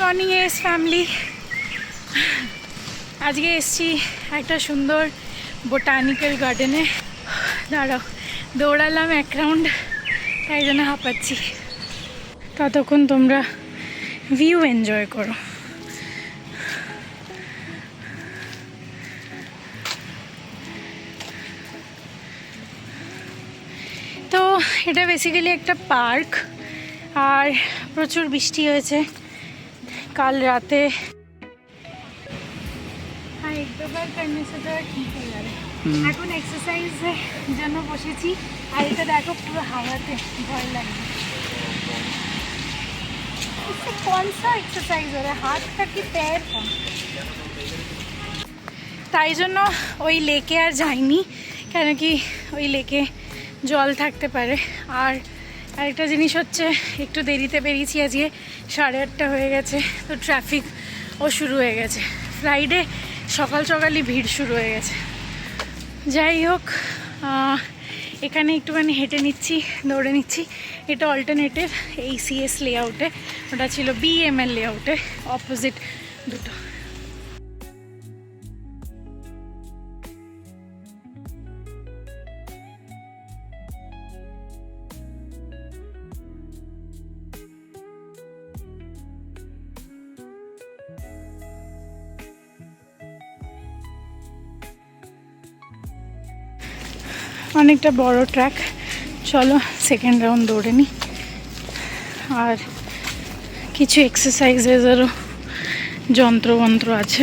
Morning S family আজকে এসছি একটা সুন্দর বোটানিক্যাল গার্ডেনে দাঁড়াও, দৌড়ালাম এক রাউন্ড তাই জন্য হাঁপাচ্ছি। ততক্ষণ তোমরা ভিউ এনজয় করো। তো এটা বেসিক্যালি একটা পার্ক আর প্রচুর বৃষ্টি হয়েছে। কাল রাতে। হ্যাঁ সেটা এখন এক্সারসাইজের জন্য বসেছি। আর এটা দেখো পুরো ভয় লাগে এক্সারসাইজ হাতটা কি প্যার তাই জন্য ওই লেকে আর যাইনি কেন কি ওই লেকে জল থাকতে পারে। আর আরেকটা জিনিস হচ্ছে, একটু দেরিতে বেরিয়েছি আজকে, সাড়ে আটটা হয়ে গেছে, তো ট্রাফিকও শুরু হয়ে গেছে। ফ্রাইডে সকাল সকালই ভিড় শুরু হয়ে গেছে। যাই হোক এখানে একটুখানি হেঁটে নিচ্ছি, দৌড়ে নিচ্ছি। এটা অল্টারনেটিভ এই সিএস লেআউটে ওটা ছিল বিএমএল লেআউটে অপোজিট দুটো। অনেকটা বড় ট্র্যাক চলো সেকেন্ড রাউন্ড দৌড়ে নিই আর কিছু এক্সারসাইজেসেরও যন্ত্রমন্ত্র আছে।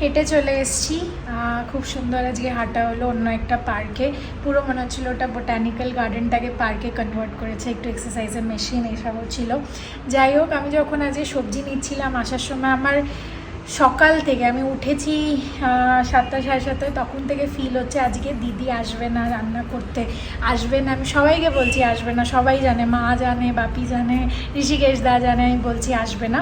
হেঁটে চলে এসেছি। খুব সুন্দর আজকে হাঁটা হলো অন্য একটা পার্কে। পুরো মনে হচ্ছিল ওটা বোটানিক্যাল গার্ডেনটাকে পার্কে কনভার্ট করেছে, একটু এক্সারসাইজের মেশিন এসবও ছিল। যাই হোক, আমি যখন আজকে সবজি নিচ্ছিলাম আসার সময় আমার সকাল থেকে আমি উঠেছি সাতটা, সাড়ে সাতটায়, তখন থেকে ফিল হচ্ছে আজকে দিদি আসবে না, রান্না করতে আসবে না। আমি সবাইকে বলছি আসবে না, সবাই জানে, মা জানে, বাপি জানে, ঋষিকেশ দা জানে, আমি বলছি আসবে না।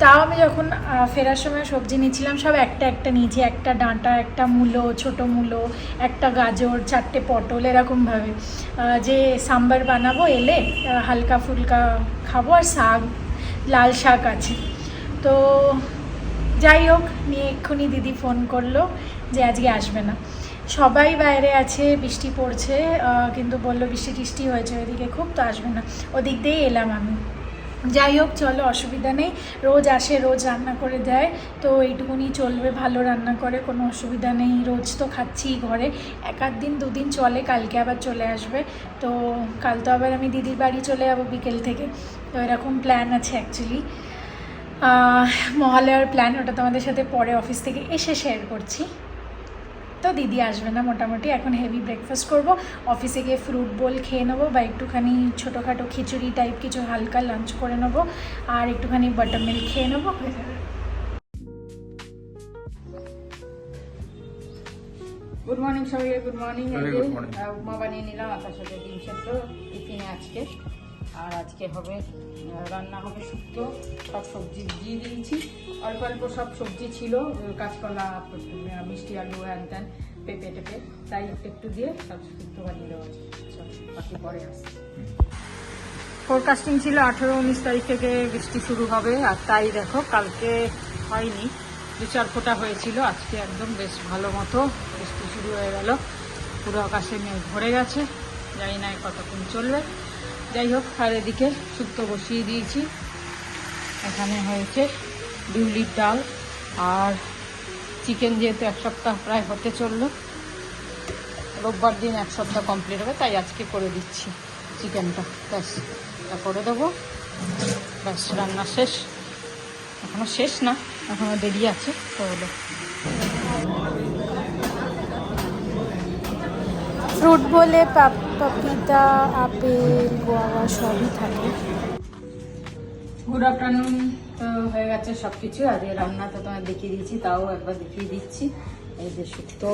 তাও আমি যখন ফেরার সময় সবজি নিচ্ছিলাম, সব একটা একটা নিয়েছি, একটা ডাঁটা, একটা মূলো, ছোট মূলো, একটা গাজর, চারটে পটল, এরকমভাবে। যে সাম্বার বানাবো, এলে হালকা ফুলকা খাব, আর শাক, লাল শাক আছে। তো যাই হোক, নিয়ে এক্ষুনি দিদি ফোন করল যে আজকে আসবে না। সবাই বাইরে আছে, বৃষ্টি পড়ছে কিন্তু বলল বৃষ্টি টিষ্টি হয়েছে ওইদিকে খুব, তো আসবে না। ওদিক দিয়েই এলাম আমি। যাই হোক, চলো, অসুবিধা নেই। রোজ আসে, রোজ রান্না করে দেয়, তো এইটুকুনি চলবে, ভালো রান্না করে, কোনো অসুবিধা নেই। রোজ তো খাচ্ছি ঘরে। এক আধ দিন দুদিন চলে, কালকে আবার চলে আসবে। তো কাল তো আবার আমি দিদির বাড়ি চলে যাব বিকেল থেকে। তো এরকম প্ল্যান আছে অ্যাকচুয়ালি মহালয়ার প্ল্যান ওটা তোমাদের সাথে পরে অফিস থেকে এসে শেয়ার করছি। তো দিদি আসবে না মোটামুটি এখন হেভি ব্রেকফাস্ট করব। অফিসে গিয়ে ফ্রুট বোল খেয়ে নেব বা একটুখানি ছোটোখাটো খিচুড়ি টাইপ কিছু হালকা লাঞ্চ করে নেব আর একটুখানি বাটার মিল্ক খেয়ে নেব। হয়ে যাবে গুড মর্নিং সবাইকে গুড মর্নিং good বানিয়ে নিলাম আপনার সাথে ডিম সেদ্ধ টিফিনে আজকে। আর আজকে হবে রান্না হবে শুক্তো, সব সবজি দিয়ে দিয়েছি। অল্প অল্প সব সবজি ছিল কাঁচকলা মিষ্টি আলু, হ্যান ত্যান, পেঁপে টেপে। তাই একটু দিয়ে সব শুক্তো বানিয়ে দেওয়া বাকি পরে আসছে। ফোরকাস্টিং ছিল আঠেরো, উনিশ তারিখ থেকে বৃষ্টি শুরু হবে, আর তাই দেখো কালকে হয়নি। দু চার ফোঁটা হয়েছিল, আজকে একদম বেশ ভালো মতো বৃষ্টি শুরু হয়ে গেল। পুরো আকাশে মেঘ ভরে গেছে, জানি না কতক্ষণ চলবে। যাই হোক, আর এদিকে শুক্তো বসিয়ে দিয়েছি। এখানে হয়েছে বিউলির ডাল আর চিকেন যেহেতু এক সপ্তাহ প্রায় হতে চলল, রোববার দিন এক সপ্তাহ কমপ্লিট হবে, তাই আজকে করে দিচ্ছি চিকেনটা। ব্যাস, এটা করে দেবো। ব্যাস, রান্না শেষ। এখনও শেষ না, এখনও দেরি আছে, তো হলো ফ্রুট বলে পাপিতা আপেল গোয়াবা সবই থাকে। গুড আফটারনুন তো হয়ে গেছে সব কিছু আজকে রান্না তো তোমায় দেখিয়ে দিয়েছি তাও একবার দেখিয়ে দিচ্ছি। এই যে শুক্তো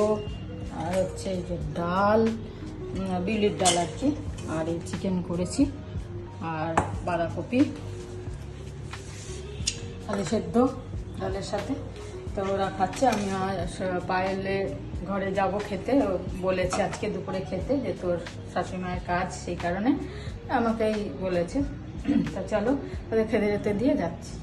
আর হচ্ছে এই যে ডাল উম, বিউলির ডাল আর কি আর এই চিকেন করেছি আর বাঁধাকপি আলু সেদ্ধ ডালের সাথে। তো ওরা খাচ্ছে আমি আর পায়েলে ঘরে যাব খেতে বলেছে আজকে দুপুরে খেতে যে তোর শাশুড়িমায়ের কাজ সেই কারণে আমাকেই বলেছে। তা চলো, ওদের খেতে যেতে দিয়ে যাচ্ছি।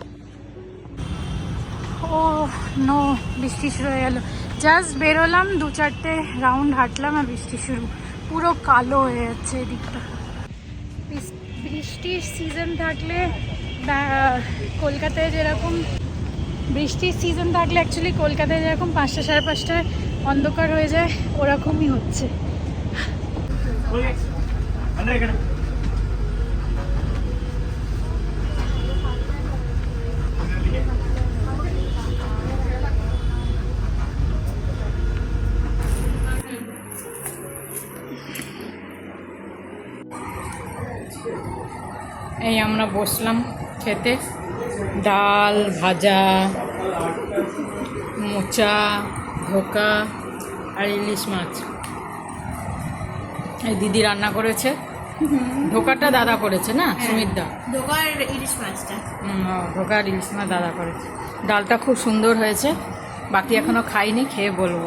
ও নো, বৃষ্টি শুরু হয়ে গেল। জাস্ট বেরোলাম, দু চারটে রাউন্ড হাঁটলাম আর বৃষ্টি শুরু। পুরো কালো হয়ে যাচ্ছে এদিকটা। বৃষ- বৃষ্টির সিজন থাকলে কলকাতায় যেরকম বৃষ্টির সিজন থাকলে অ্যাকচুয়ালি কলকাতায় যেরকম পাঁচটা সাড়ে পাঁচটায় অন্ধকার হয়ে যায় ওরকমই হচ্ছে। এই আমরা বসলাম খেতে। ডাল ভাজা মোচা ধোকা আর ইলিশ মাছ। এই দিদি রান্না করেছে। ধোকাটা দাদা করেছে না সুমিতদা? দোকার ইলিশ মাছটা। হুম, ধোকা আর ইলিশ মাছ দাদা করেছে। ডালটা খুব সুন্দর হয়েছে বাকি এখনও খাইনি খেয়ে বলব।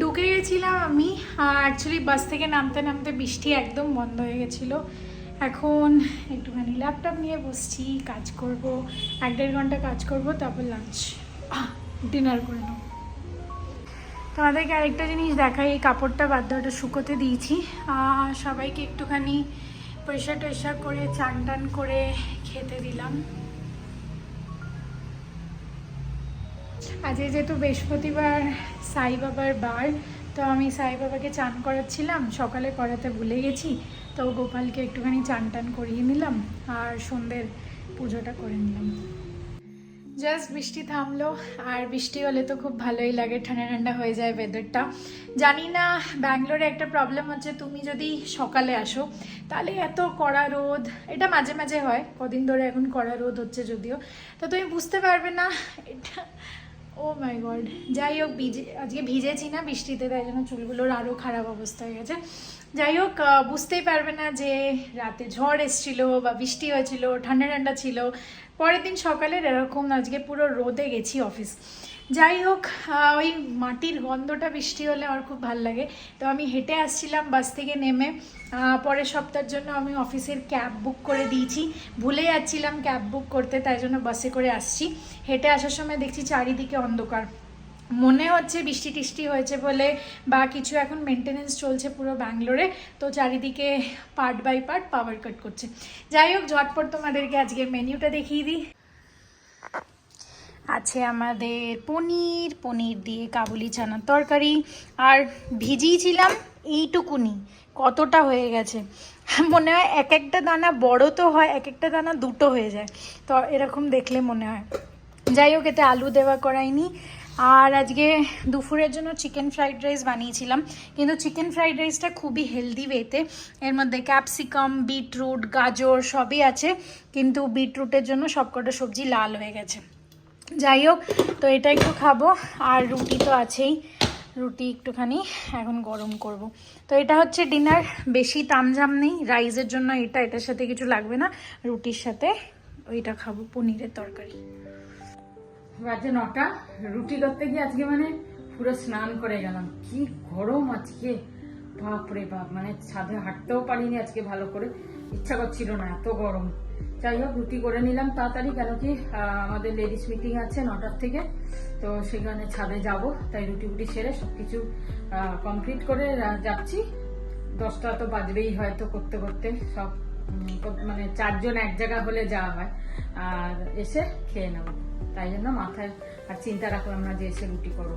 ঢুকে গেছিলাম আমি অ্যাকচুয়ালি বাস থেকে নামতে নামতে বৃষ্টি একদম বন্ধ হয়ে গেছিল। এখন একটুখানি ল্যাপটপ নিয়ে বসছি, কাজ করব, এক দেড় ঘণ্টা কাজ করব, তারপর লাঞ্চ ডিনার করে নেব। তোমাদেরকে আরেকটা জিনিস দেখাই, এই কাপড়টা বাদ দেওয়াটা শুকোতে দিয়েছি। সবাইকে একটুখানি পয়সা টয়সা করে চান টান করে খেতে দিলাম। আজকে যেহেতু বৃহস্পতিবার সাই বাবার বার, তো আমি সাই বাবাকে চান করাচ্ছিলাম, সকালে করাতে ভুলে গেছি। তো গোপালকে একটুখানি চান টান করিয়ে নিলাম আর সন্ধ্যের পুজোটা করে নিলাম। জাস্ট বৃষ্টি থামলো, আর বৃষ্টি হলে তো খুব ভালোই লাগে, ঠান্ডা ঠান্ডা হয়ে যায় ওয়েদারটা জানি না, ব্যাঙ্গালোরে একটা প্রবলেম হচ্ছে, তুমি যদি সকালে আসো, তাহলে এত কড়া রোদ, এটা মাঝে মাঝে হয়, কদিন ধরে এখন কড়া রোদ হচ্ছে যদিও, তো তুমি বুঝতে পারবে না, এটা ও মাই গড যাই হোক, ভিজে, আজকে ভিজেছি না বৃষ্টিতে, তাই জন্য চুলগুলোর আরও খারাপ অবস্থা হয়ে গেছে। যাই হোক বুঝতেই পারবে না যে রাতে ঝড় এসছিল বা বৃষ্টি হয়েছিল, ঠান্ডা ঠান্ডা ছিল। পরের দিন সকালের এরকম, আজকে পুরো রোদে গেছি অফিস যাই হোক ওই মাটির গন্ধটা বৃষ্টি হলে আমার খুব ভালো লাগে। তো আমি হেঁটে আসছিলাম বাস থেকে নেমে। পরের সপ্তাহের জন্য আমি অফিসের ক্যাব বুক করে দিয়েছি। ভুলে যাচ্ছিলাম ক্যাব বুক করতে, তাই জন্য বাসে করে আসছি। হেঁটে আসার সময় দেখছি চারিদিকে অন্ধকার। মনে হচ্ছে বৃষ্টি টিষ্টি হয়েছে বলে বা কিছু এখন মেনটেনেন্স চলছে পুরো ব্যাঙ্গালোরে। তো চারিদিকে part by part power cut করছে। যাই হোক, ঝটপট তোমাদেরকে আজকের মেনিউটা দেখিয়ে দিই। আছে আমাদের পনির পনির দিয়ে কাবুলি চানার তরকারি। আর ভিজিয়েছিলাম এইটুকুনি, কতটা হয়ে গেছে। মনে হয় এক একটা দানা বড় তো হয়, এক একটা দানা দুটো হয়ে যায়। তো এরকম দেখলে মনে হয়। যাই হোক, এতে আলু দেওয়া করাইনি। আর আজকে দুপুরের জন্য চিকেন ফ্রাইড রাইস বানিয়েছিলাম। কিন্তু চিকেন ফ্রাইড রাইসটা খুবই হেলদি ওয়েতে। এর মধ্যে ক্যাপসিকাম, বিটরুট, গাজর সবই আছে। কিন্তু বিটরুটের জন্য সবকটা সবজি লাল হয়ে গেছে। যাই হোক, তো এটা একটু খাব, আর রুটি তো আছেই। রুটি একটুখানি এখন গরম করব। তো এটা হচ্ছে ডিনার, বেশি তামঝাম নেই, রাইসের জন্য এটা, এটার সাথে কিছু লাগবে না। রুটির সাথে ওইটা খাব, পনিরের তরকারি। বাজে নটা, রুটি করতে গিয়ে আজকে মানে পুরো স্নান করে গেলাম। কি গরম আজকে, বাপরে বাপ মানে ছাদে হাঁটতেও পারিনি আজকে ভালো করে। ইচ্ছা করছিল না, এত গরম। যাই হোক, রুটি করে নিলাম তাড়াতাড়ি, কেন কি আমাদের লেডিস মিটিং আছে নটার থেকে, তো সেখানে ছাদে যাব, তাই রুটি ফুটি সেরে সবকিছু কমপ্লিট করে যাচ্ছি। দশটা তো বাজবেই হয়তো করতে করতে, সব মানে চারজন এক জায়গা হলে যাওয়া হয়। আর এসে খেয়ে নেব। তাই জন্য মাথায় আর চিন্তা রাখলাম না যে এসে রুটি করব।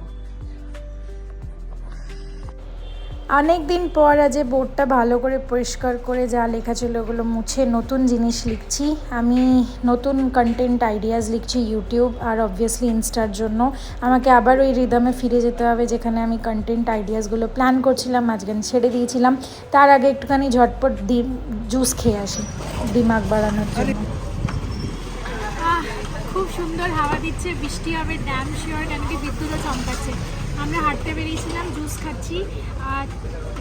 অনেক দিন পর আজ বোর্ডটা ভালো করে পরিষ্কার করে যা লেখা ছিল ওগুলো মুছে নতুন জিনিস লিখছি। আমি নতুন কন্টেন্ট আইডিয়াস লিখছি ইউটিউব আর অবভিয়াসলি ইনস্টার জন্য। আমাকে আবার ওই রিদমে ফিরে যেতে হবে যেখানে আমি কন্টেন্ট আইডিয়াসগুলো প্ল্যান করছিলাম, মাঝখানে ছেড়ে দিয়েছিলাম। তার আগে একটুখানি ঝটপট জুস খেয়ে আসি দিমাগ বাড়ানোর জন্য। সুন্দর হাওয়া দিচ্ছে, বৃষ্টি হবে ড্যাম শিওর কেন কি বিদ্যুৎও চমকাচ্ছে। আমরা হাঁটতে বেরিয়েছিলাম জুস খাচ্ছি। আর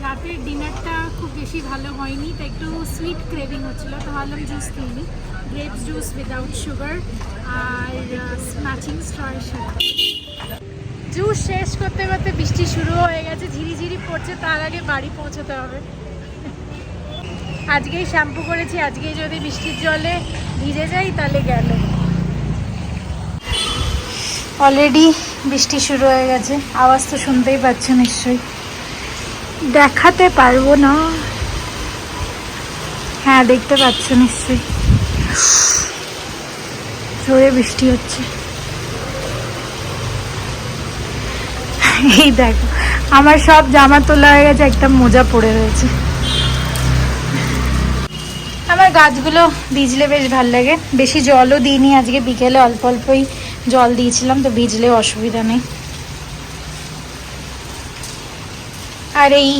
রাতের ডিনারটা খুব বেশি ভালো হয়নি, তো একটু সুইট ক্রেভিং হচ্ছিল, তো ভাবলাম জুস খেয়ে গ্রেপস জুস উইদাউট সুগার আর ম্যাচিং স্ট্রয়ের সাথে। জুস শেষ করতে করতে বৃষ্টি শুরু হয়ে গেছে ঝিরিঝিরি পড়ছে, তার আগে বাড়ি পৌঁছতে হবে। আজকেই শ্যাম্পু করেছি, আজকেই যদি বৃষ্টির জলে ভিজে যাই, তাহলে গেল। অলরেডি বৃষ্টি শুরু হয়ে গেছে। আওয়াজ তো শুনতেই পাচ্ছ নিশ্চয়ই। দেখাতে পারব না। হ্যাঁ দেখতে পাচ্ছ নিশ্চয়ই। জোরে বৃষ্টি হচ্ছে। এই দেখো, আমার সব জামা তোলা হয়ে গেছে, একটা মোজা পড়ে রয়েছে। আমার গাছগুলো ভিজলে বেশ ভালো লাগে। বেশি জলও দিইনি আজকে, বিকেলে অল্প অল্পই জল দিয়েছিলাম, তো ভিজলেও অসুবিধা নেই। আর এই,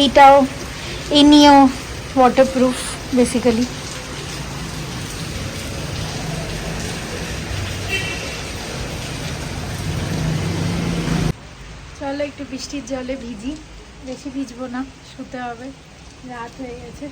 এইটাও, এই নিয়েও ওয়াটারপ্রুফ বেসিক্যালি চলো একটু বৃষ্টির জলে ভিজি, বেশি ভিজবো না, শুতে হবে, রাত হয়ে গেছে।